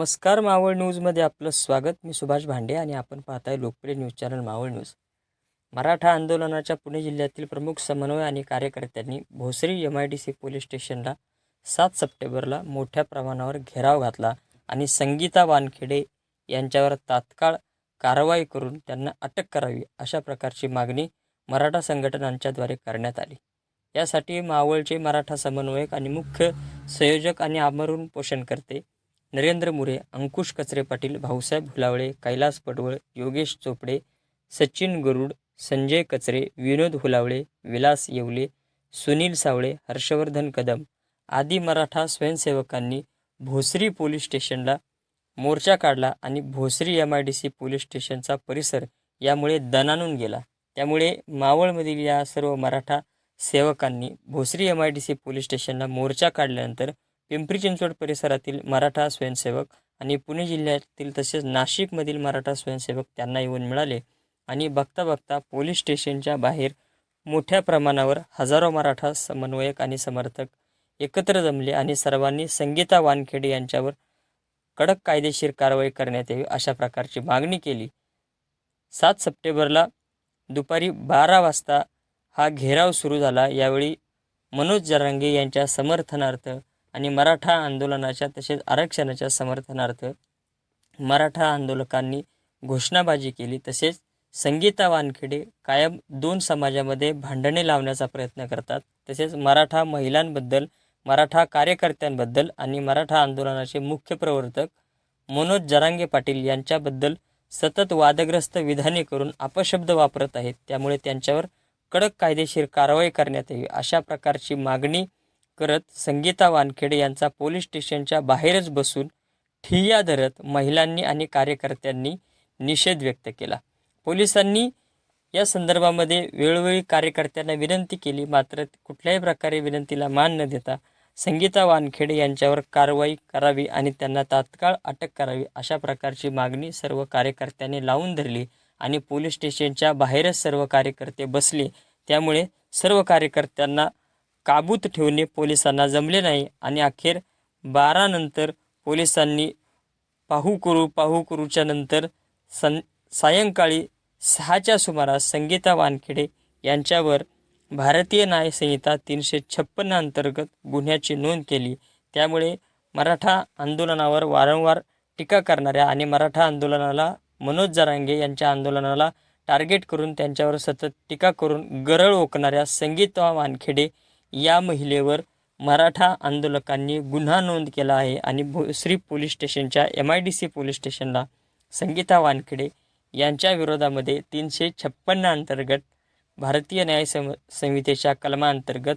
नमस्कार मावळ न्यूजमध्ये आपलं स्वागत. मी सुभाष भांडे आणि आपण पाहताय लोकप्रिय news channel Maval news. Maratha आंदोलनाच्या पुणे जिल्ह्यातील प्रमुख समन्वय आणि कार्यकर्त्यांनी Bhosari M I D C police स्टेशनला सात सप्टेंबरला मोठ्या प्रमाणावर घेराव घातला आणि संगीता वानखेडे यांच्यावर तात्काळ कारवाई करून त्यांना अटक करावी अशा प्रकारची मागणी मराठा संघटनांच्याद्वारे करण्यात आली. यासाठी मावळचे मराठा समन्वयक आणि मुख्य संयोजक आणि आमरण पोषणकर्ते नरेंद्र मुरे अंकुश कचरे पाटील भाऊसाहेब हुलावळे कैलास पडवळ योगेश चोपडे सचिन गरुड संजय कचरे विनोद हुलावळे विलास येवले सुनील सावळे हर्षवर्धन कदम आदी मराठा स्वयंसेवकांनी भोसरी पोलीस स्टेशनला मोर्चा काढला आणि Bhosari M I D C police स्टेशनचा परिसर यामुळे दणानून गेला. त्यामुळे मावळमधील या सर्व मराठा सेवकांनी Bhosari M I D C police स्टेशनला मोर्चा काढल्यानंतर पिंपरी चिंचवड परिसरातील मराठा स्वयंसेवक आणि पुणे जिल्ह्यातील तसेच नाशिकमधील मराठा स्वयंसेवक त्यांना येऊन मिळाले आणि बघता बघता पोलीस स्टेशनच्या बाहेर मोठ्या प्रमाणावर हजारो मराठा समन्वयक आणि समर्थक एकत्र जमले आणि सर्वांनी संगीता वानखेडे यांच्यावर कडक कायदेशीर कारवाई करण्यात यावी अशा प्रकारची मागणी केली. सात सप्टेंबरला दुपारी बारा वाजता हा घेराव सुरू झाला. यावेळी मनोज जरांगे यांच्या समर्थनार्थ आणि मराठा आंदोलनाच्या तसेच आरक्षणाच्या समर्थनार्थ मराठा आंदोलकांनी घोषणाबाजी केली. तसेच संगीता वानखेडे कायम दोन समाजामध्ये भांडणे लावण्याचा प्रयत्न करतात. तसेच मराठा महिलांबद्दल मराठा कार्यकर्त्यांबद्दल आणि मराठा आंदोलनाचे मुख्य प्रवर्तक मनोज जरांगे पाटील यांच्याबद्दल सतत वादग्रस्त विधाने करून अपशब्द वापरत आहेत. त्यामुळे त्यांच्यावर कडक कायदेशीर कारवाई करण्यात यावी अशा प्रकारची मागणी करत संगीता वानखेडे यांचा पोलीस स्टेशनच्या बाहेरच बसून ठिय्या धरत महिलांनी आणि कार्यकर्त्यांनी निषेध व्यक्त केला. पोलिसांनी या संदर्भामध्ये वेळोवेळी कार्यकर्त्यांना विनंती केली मात्र कुठल्याही प्रकारे विनंतीला मान न देता संगीता वानखेडे यांच्यावर कारवाई करावी आणि त्यांना तात्काळ अटक करावी अशा प्रकारची मागणी सर्व कार्यकर्त्यांनी लावून धरली आणि पोलीस स्टेशनच्या बाहेरच सर्व कार्यकर्ते बसले. त्यामुळे सर्व कार्यकर्त्यांना काबूत ठेवणे पोलिसांना जमले नाही आणि अखेर बारानंतर पोलिसांनी पाहू करू पाहू करूच्या नंतर सं सायंकाळी सहाच्या सुमारास संगीता वानखेडे यांच्यावर भारतीय न्यायसंहिता तीनशे छप्पन्न अंतर्गत गुन्ह्याची नोंद केली. त्यामुळे मराठा आंदोलनावर वारंवार टीका करणाऱ्या आणि मराठा आंदोलनाला मनोज जरांगे यांच्या आंदोलनाला टार्गेट करून त्यांच्यावर सतत टीका करून गरळ ओकणाऱ्या संगीता वानखेडे या महिलेवर मराठा आंदोलकांनी गुन्हा नोंद केला आहे आणि भोसरी पोलीस स्टेशनच्या M I D C police स्टेशनला संगीता वानखेडे यांच्या विरोधामध्ये तीनशे छप्पन्न अंतर्गत भारतीय न्याय सं संहितेच्या कलमांतर्गत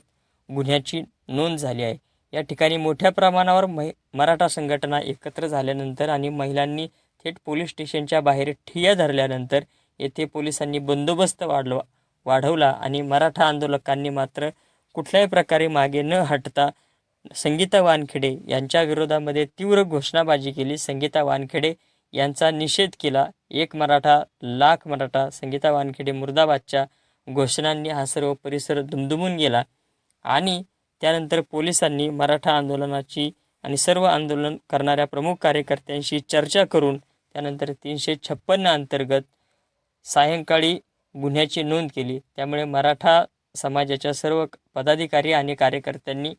गुन्ह्याची नोंद झाली आहे. या ठिकाणी मोठ्या प्रमाणावर मै मराठा संघटना एकत्र झाल्यानंतर आणि महिलांनी थेट पोलीस स्टेशनच्या बाहेर ठिय्या धरल्यानंतर येथे पोलिसांनी बंदोबस्त वाढवा वाढवला आणि मराठा आंदोलकांनी मात्र कुठल्याही प्रकारे मागे न हटता संगीता वानखेडे यांच्या विरोधामध्ये तीव्र घोषणाबाजी केली. संगीता वानखेडे यांचा निषेध केला. एक मराठा लाख मराठा संगीता वानखेडे मुर्दाबादच्या घोषणांनी हा सर्व परिसर दुमदुमून गेला आणि त्यानंतर पोलिसांनी मराठा आंदोलनाची आणि सर्व आंदोलन करणाऱ्या प्रमुख कार्यकर्त्यांशी चर्चा करून त्यानंतर तीनशे छप्पन्न अंतर्गत सायंकाळी गुन्ह्याची नोंद केली. त्यामुळे मराठा समाजाच्या सर्व पदाधिकारी आणि कार्यकर्त्यांनी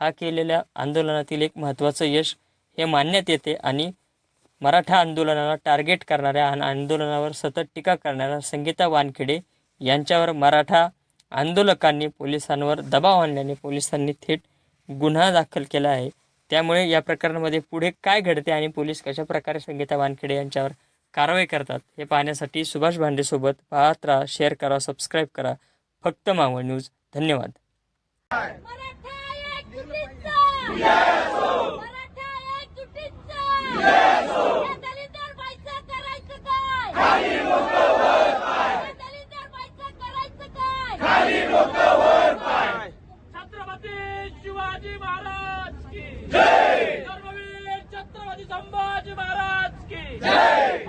हा केलेल्या आंदोलनातील एक महत्त्वाचं यश हे मानण्यात येते आणि मराठा आंदोलनाला टार्गेट करणाऱ्या आणि आंदोलनावर सतत टीका करणाऱ्या संगीता वानखेडे यांच्यावर मराठा आंदोलकांनी पोलिसांवर दबाव आणल्याने पोलिसांनी थेट गुन्हा दाखल केला आहे. त्यामुळे या प्रकरणामध्ये पुढे काय घडते आणि पोलीस कशा प्रकारे संगीता वानखेडे यांच्यावर कारवाई करतात हे पाहण्यासाठी सुभाष भांडेसोबत पाहत राहा शेअर करा सबस्क्राईब करा. फक्त मावळ न्यूज. धन्यवाद. शिवाजी महाराज की. जय! धर्मवीर छत्रपती संभाजी महाराज की. जय!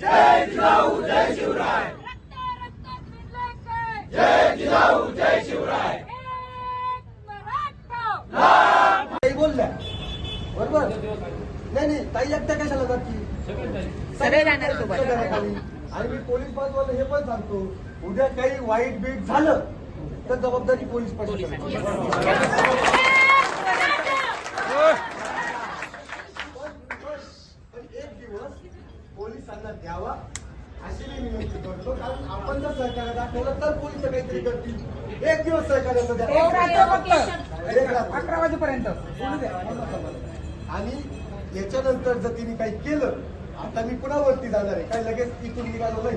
जय जिजाऊ जय शिवराय जय जिजाऊ जय शिवराय ताई बोलल्या बरोबर नाही नाही ताई एकट्या कशाला जाती सगळे जाणार सोबत. घराखाली. आणि मी पोलीस पाठवायला हे पण सांगतो उद्या काही वाईट बीट झालं तर जबाबदारी पोलीस पाटील दाखवलं तर पोलीस काहीतरी करतील. एक दिवस द्या. अकरा वाजेपर्यंत. आणि याच्यानंतर जर तिने काही केलं आता मी पुन्हा वरती जाणार आहे. काही लगेच इथून निघालो नाही.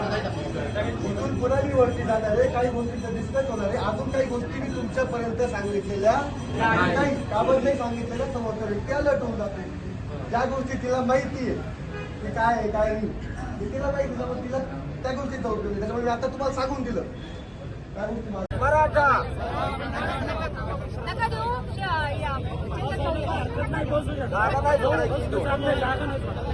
इथून पुन्हा मी वरती जाणार आहे. काही गोष्टीचं डिस्कस होणार आहे. अजून काही गोष्टी मी तुमच्यापर्यंत सांगितलेल्या नाही. काबत नाही सांगितलेल्या. समोरच्या व्यक्ती अलर्ट होऊन जाते ज्या गोष्टी तिला माहिती आहे की काय आहे काय नाही. तिला माहिती त्यामुळे तिला त्या गोष्टीचा उपयोग आहे. त्याच्यामुळे मी आता तुम्हाला सांगून दिलं. काय गोष्टी माझ्या- मराठा! नका देऊ. या- या- जागा नाही.